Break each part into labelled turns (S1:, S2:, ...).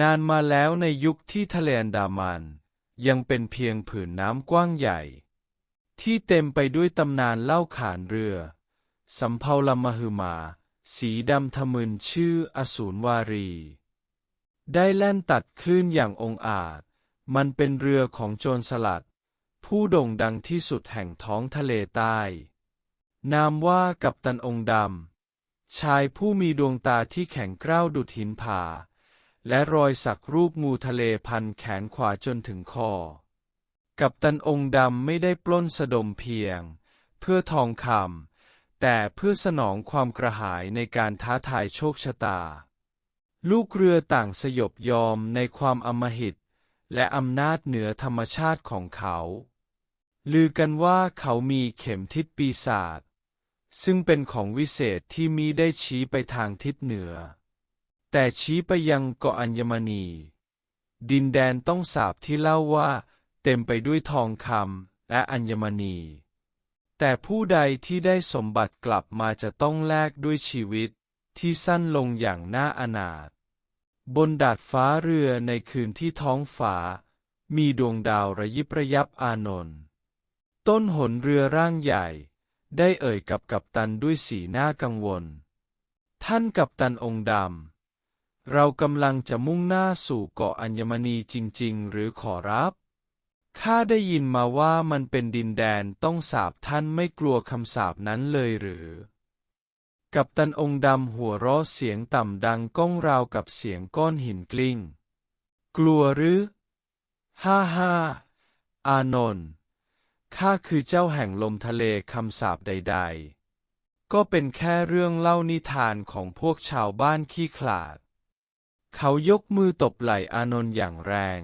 S1: นานมาแล้วในยุคที่ทะเลอันดามันยังเป็นเพียงผืนน้ำกว้างใหญ่ ที่เต็มไปด้วยตำนานเล่าขานเรือ สำเภาลำมหึมา สีดำทะมึนชื่ออสูรวารี ได้แล่นตัดคลื่นอย่างองอาจ มันเป็นเรือของโจรสลัด ผู้โด่งดังที่สุดแห่งท้องทะเลใต้ นามว่ากัปตันองค์ดำ ชายผู้มีดวงตาที่แข็งกร้าวดุดหินผา และรอยสักรูปงูทะเลพันแขนขวาจนถึงคอ กัปตันองค์ดำไม่ได้ปล้นสะดมเพียง เพื่อทองคำแต่เพื่อสนองความกระหายในการท้าทายโชคชะตา ลูกเรือต่างสยบยอมในความอำมหิต และอำนาจเหนือธรรมชาติของเขา ลือกันว่าเขามีเข็มทิศปีศาจซึ่งเป็นของวิเศษที่มีได้ชี้ไปทางทิศเหนือ แต่ชี้ไปยังเกาะอัญมณี ดินแดนต้องสาบที่เล่าว่า เต็มไปด้วยทองคำและอัญมณี แต่ผู้ใดที่ได้สมบัติกลับมาจะต้องแลกด้วยชีวิตที่สั้นลงอย่างน่าอนาถบนดาดฟ้าเรือในคืนที่ท้องฟ้า มีดวงดาวระยิบระยับอานนท์ต้นหนเรือร่างใหญ่ ได้เอ่ยกับกัปตันด้วยสีหน้ากังวล ท่านกัปตันองค์ดำ เรากำลังจะมุ่งหน้าสู่เกาะอัญมณีจริง ๆ หรือขอรับ ข้าได้ยินมาว่ามันเป็นดินแดนต้องสาบท่านไม่กลัวคำสาบนั้นเลยหรือ กัปตันองค์ดำหัวเราะเสียงต่ำดังก้องราวกับเสียงก้อนหินกลิ้ง กลัวหรือ ฮ่าฮ่าอานนท์ข้าคือเจ้าแห่งลมทะเลคำสาปใด ๆ ก็เป็นแค่เรื่องเล่านิทานของพวกชาวบ้านขี้ขลาด เขายกมือตบไหล่อานนท์อย่างแรง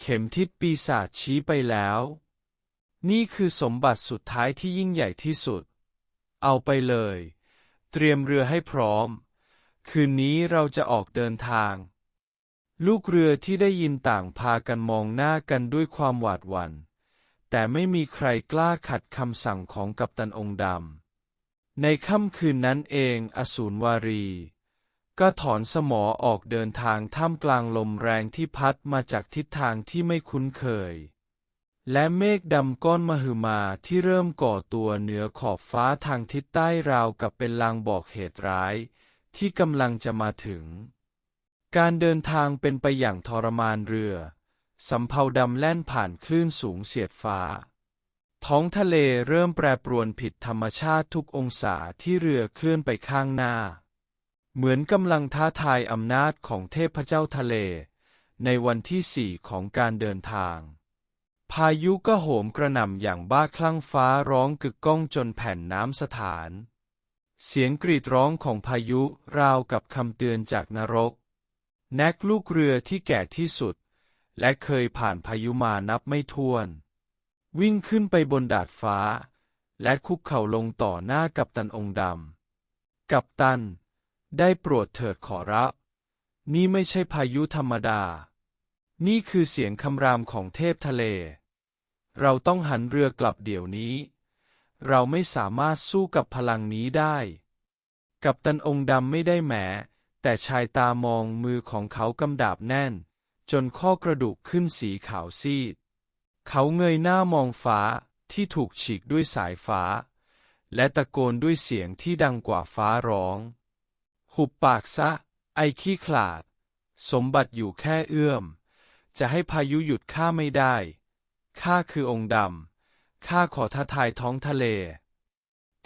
S1: เข็มทิศปีศาจชี้ไปแล้ว นี่คือสมบัติสุดท้ายที่ยิ่งใหญ่ที่สุด เอาไปเลย เตรียมเรือให้พร้อม คืนนี้เราจะออกเดินทาง ลูกเรือที่ได้ยินต่างพากันมองหน้ากันด้วยความหวาดหวัน่น แต่ไม่มีใครกล้าขัดคำสั่งของกัปตันองค์ดำในค่ำคืนนั้นเองอสูรวารี ก็ถอนสมอออกเดินทางท่ามกลางลมแรงที่พัดมาจากทิศทางที่ไม่คุ้นเคย และเมฆดำก้อนมหึมาที่เริ่มก่อตัวเหนือขอบฟ้าทางทิศใต้ราวกับเป็นลางบอกเหตุร้าย ที่กำลังจะมาถึง การเดินทางเป็นไปอย่างทรมานเรือ สำเภาดำแล่นผ่านคลื่นสูงเสียดฟ้า ท้องทะเลเริ่มแปรปรวนผิดธรรมชาติทุกองศาที่เรือเคลื่อนไปข้างหน้า เหมือนกำลังท้าทายอำนาจของเทพเจ้าทะเล ในวันที่สี่ของการเดินทาง พายุก็โหมกระหน่ำอย่างบ้าคลั่งฟ้าร้องกึกก้องจนแผ่นน้ำสถาน เสียงกรีดร้องของพายุราวกับคำเตือนจากนรก แนกลูกเรือที่แก่ที่สุด และเคยผ่านพายุมานับไม่ถ้วน วิ่งขึ้นไปบนดาดฟ้า และคุกเข่าลงต่อหน้ากัปตันองค์ดำกัปตัน ได้โปรดเถิดขอรับ นี่ไม่ใช่พายุธรรมดา นี่คือเสียงคำรามของเทพทะเล เราต้องหันเรือกลับเดี๋ยวนี้ เราไม่สามารถสู้กับพลังนี้ได้ กัปตันองค์ดำไม่ได้แหม แต่ชายตามองมือของเขากำดาบแน่น จนข้อกระดูกขึ้นสีขาวซีด เขาเงยหน้ามองฟ้าที่ถูกฉีกด้วยสายฟ้า และตะโกนด้วยเสียงที่ดังกว่าฟ้าร้อง หุบปากซะ ไอ้ขี้ขลาด สมบัติอยู่แค่เอื้อม จะให้พายุหยุดข้าไม่ได้ ข้าคือองค์ดำ ข้าขอท้าทายท้องทะเล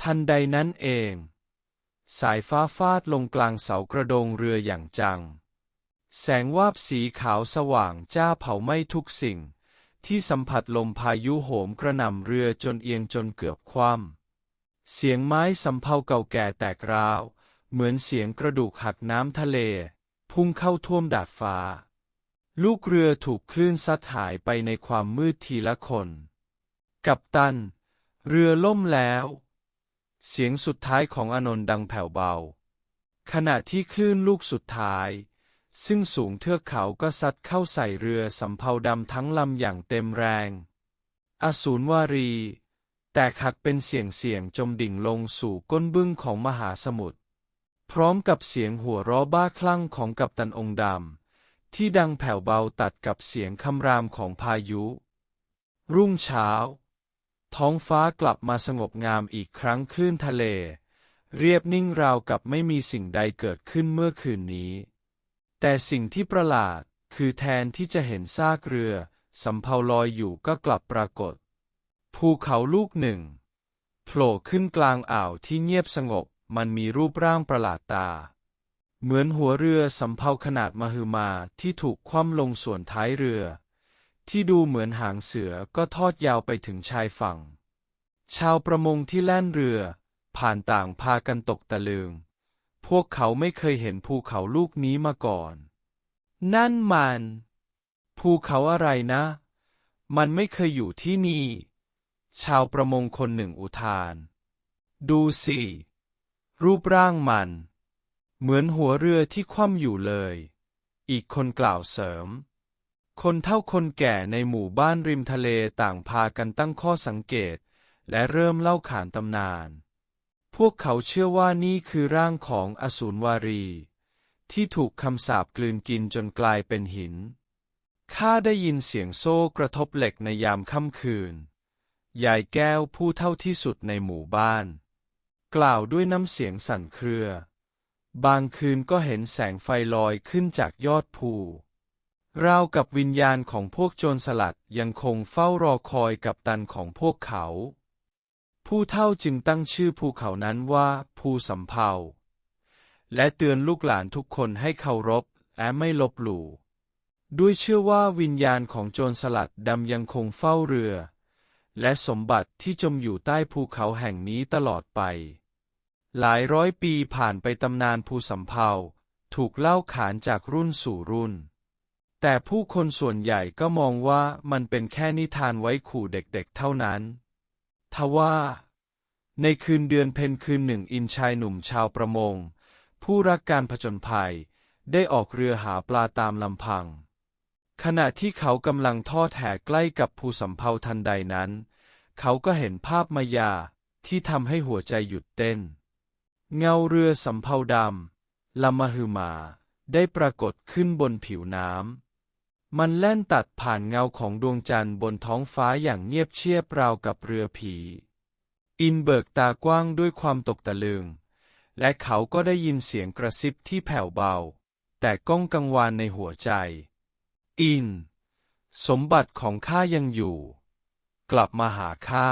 S1: ทันใดนั้นเอง สายฟ้าฟาดลงกลางเสากระโดงเรืออย่างจัง แสงวาบสีขาวสว่างจ้าเผาไหม้ทุกสิ่ง ที่สัมผัสลมพายุโหมกระหน่ำเรือจนเอียงจนเกือบคว่ำเสียงไม้สำเภาเก่าแก่แตกร้าว เหมือนเสียงกระดูกหักน้ำทะเล พุ่งเข้าท่วมดาดฟ้า ลูกเรือถูกคลื่นซัดหายไปในความมืดทีละคน กัปตัน เรือล่มแล้ว เสียงสุดท้ายของอนนท์ดังแผ่วเบา ขณะที่คลื่นลูกสุดท้าย ซึ่งสูงเทือกเขาก็ซัดเข้าใส่เรือสำเภาดำทั้งลำอย่างเต็มแรง อสูรวารีแตกหักเป็นเสียงเสียงจมดิ่งลงสู่ก้นบึ้งของมหาสมุทร พร้อมกับเสียงหัวเราะบ้าคลั่งของกัปตันองค์ดำ ที่ดังแผ่วเบาตัดกับเสียงคำรามของพายุ รุ่งเช้า ท้องฟ้ากลับมาสงบงามอีกครั้งคลื่นทะเล เรียบนิ่งราวกับไม่มีสิ่งใดเกิดขึ้นเมื่อคืนนี้ แต่สิ่งที่ประหลาดคือแทนที่จะเห็นซากเรือสำเภาลอยอยู่ก็กลับปรากฏ ภูเขาลูกหนึ่งโผล่ขึ้นกลางอ่าวที่เงียบสงบ มันมีรูปร่างประหลาดตา เหมือนหัวเรือสำเภาขนาดมหึมาที่ถูกคว่ำลงส่วนท้ายเรือ ที่ดูเหมือนหางเสือก็ทอดยาวไปถึงชายฝั่ง ชาวประมงที่แล่นเรือ ผ่านต่างพากันตกตะลึง พวกเขาไม่เคยเห็นภูเขาลูกนี้มาก่อน นั่นมัน ภูเขาอะไรนะ มันไม่เคยอยู่ที่นี่ ชาวประมงคนหนึ่งอุทาน ดูสิ รูปร่างมัน เหมือนหัวเรือที่คว่ำอยู่เลย อีกคนกล่าวเสริม คนเท่าคนแก่ในหมู่บ้านริมทะเลต่างพากันตั้งข้อสังเกต และเริ่มเล่าขานตำนาน พวกเขาเชื่อว่านี่คือร่างของอสูรวารี ที่ถูกคำสาปกลืนกินจนกลายเป็นหิน ข้าได้ยินเสียงโซ่กระทบเหล็กในยามค่ำคืน ยายแก้วผู้เท่าที่สุดในหมู่บ้าน กล่าวด้วยน้ำเสียงสั่นเครือ บางคืนก็เห็นแสงไฟลอยขึ้นจากยอดภู ราวกับวิญญาณของพวกโจรสลัดยังคงเฝ้ารอคอยกับตันของพวกเขา ผู้เท่าจึงตั้งชื่อภูเขานั้นว่าภูสำเภา และเตือนลูกหลานทุกคนให้เคารพและไม่ลบหลู่ด้วยเชื่อว่าวิญญาณของโจรสลัดดำยังคงเฝ้าเรือ และสมบัติที่จมอยู่ใต้ภูเขาแห่งนี้ตลอดไป หลายร้อยปีผ่านไปตำนานภูสำเภาถูกเล่าขานจากรุ่นสู่รุ่น แต่ผู้คนส่วนใหญ่ก็มองว่ามันเป็นแค่นิทานไว้ขู่เด็กๆเท่านั้น ทว่า ในคืนเดือนเพ็ญคืนหนึ่งอินชายหนุ่มชาวประมง ผู้รักการผจญภัย ได้ออกเรือหาปลาตามลำพัง ขณะที่เขากำลังทอดแห่ใกล้กับภูสำเภาทันใดนั้น เขาก็เห็นภาพมายาที่ทำให้หัวใจหยุดเต้น เงาเรือสำเภาดำลำมหึมาได้ปรากฏขึ้นบนผิวน้ำ มันแล่นตัดผ่านเงาของดวงจันทร์บนท้องฟ้าอย่างเงียบเชียบราวกับเรือผี อินเบิกตากว้างด้วยความตกตะลึง และเขาก็ได้ยินเสียงกระซิบที่แผ่วเบา แต่ก้องกังวานในหัวใจ อิน สมบัติของข้ายังอยู่ กลับมาหาข้า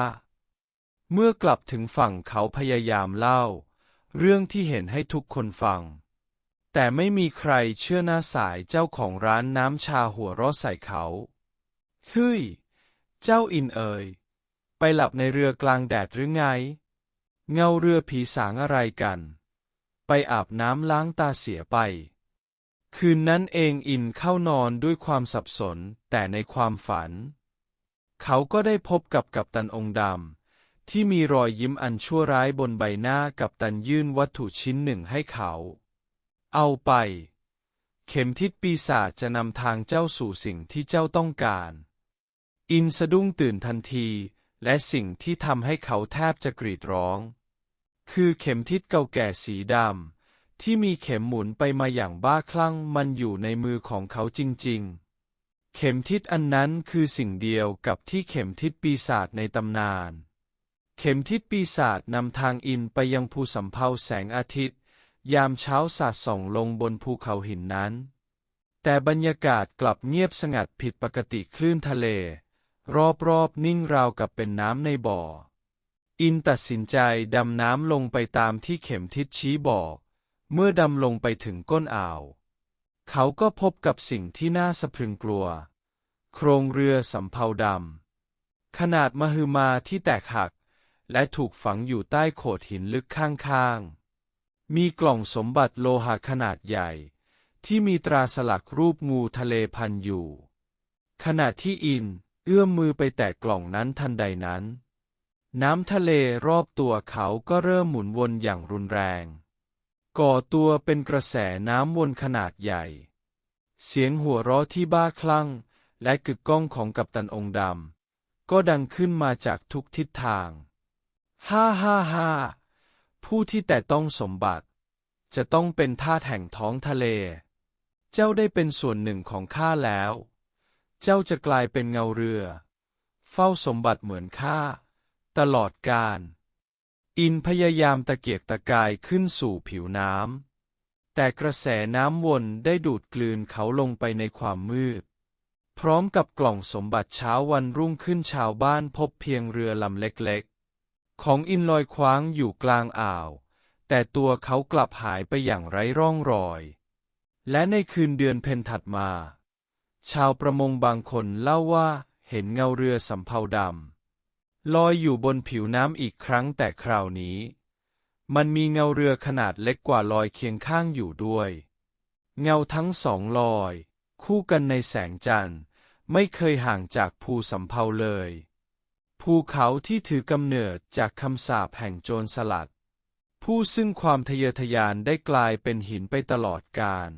S1: เมื่อกลับถึงฝั่งเขาพยายามเล่า เรื่องที่เห็นให้ทุกคนฟัง แต่ไม่มีใครเชื่อหน้าสายเจ้าของร้านน้ำชาหัวเราะใส่เขาเฮ้ย เจ้าอินเอ๋ยไปหลับในเรือกลางแดดหรือไง เงาเรือผีสางอะไรกัน ไปอาบน้ำล้างตาเสียไป คืนนั้นเองอินเข้านอนด้วยความสับสน แต่ในความฝัน เขาก็ได้พบกับกัปตันองค์ดำที่มีรอยยิ้มอันชั่วร้ายบนใบหน้ากับตันยื่นวัตถุชิ้นหนึ่งให้เขา เอาไป เข็มทิศปีศาจจะนำทางเจ้าสู่สิ่งที่เจ้าต้องการ อินสะดุ้งตื่นทันที และสิ่งที่ทำให้เขาแทบจะกรีดร้อง คือเข็มทิศเก่าแก่สีดำ ที่มีเข็มหมุนไปมาอย่างบ้าคลั่งมันอยู่ในมือของเขาจริงๆ เข็มทิศอันนั้นคือสิ่งเดียวกับที่เข็มทิศปีศาจในตำนาน เข็มทิศปีศาจนำทางอินไปยังภูสำเภาแสงอาทิตย์ ยามเช้าสาดส่องลงบนภูเขาหินนั้น แต่บรรยากาศกลับเงียบสงัดผิดปกติคลื่นทะเล รอบๆนิ่งราวกับเป็นน้ำในบ่ออินตัดสินใจดำน้ำลงไปตามที่เข็มทิศชี้บอก เมื่อดำลงไปถึงก้นอ่าว เขาก็พบกับสิ่งที่น่าสะพรึงกลัว โครงเรือสำเภาดำ ขนาดมหึมาที่แตกหัก และถูกฝังอยู่ใต้โขดหินลึกข้างๆ มีกล่องสมบัติโลหะขนาดใหญ่ ที่มีตราสลักรูปงูทะเลพันอยู่ ขณะที่อินเอื้อมมือไปแตะกล่องนั้นทันใดนั้น น้ำทะเลรอบตัวเขาก็เริ่มหมุนวนอย่างรุนแรง ก่อตัวเป็นกระแสน้ำวนขนาดใหญ่ เสียงหัวเราะที่บ้าคลั่ง และกึกก้องของกัปตันองค์ดำก็ดังขึ้นมาจากทุกทิศทาง ฮ่าฮ่าฮ่าผู้ที่แต่ต้องสมบัติ จะต้องเป็นทาสแห่งท้องทะเล เจ้าได้เป็นส่วนหนึ่งของข้าแล้ว เจ้าจะกลายเป็นเงาเรือ เฝ้าสมบัติเหมือนข้าตลอดกาล อินพยายามตะเกียกตะกายขึ้นสู่ผิวน้ำ แต่กระแสน้ำวนได้ดูดกลืนเขาลงไปในความมืด พร้อมกับกล่องสมบัติเช้าวันรุ่งขึ้นชาวบ้านพบเพียงเรือลำเล็กๆ ของอินลอยคว้างอยู่กลางอ่าว แต่ตัวเขากลับหายไปอย่างไร้ร่องรอย และในคืนเดือนเพ็ญถัดมา ชาวประมงบางคนเล่าว่าเห็นเงาเรือสำเภาดำ ลอยอยู่บนผิวน้ำอีกครั้งแต่คราวนี้ มันมีเงาเรือขนาดเล็กกว่าลอยเคียงข้างอยู่ด้วย เงาทั้งสองลอย คู่กันในแสงจันทร์ ไม่เคยห่างจากภูสำเภาเลย ภูเขาที่ถือกำเนิดจากคำสาปแห่งโจรสลัด ผู้ซึ่งความทะเยอทะยานได้กลายเป็นหินไปตลอดกาล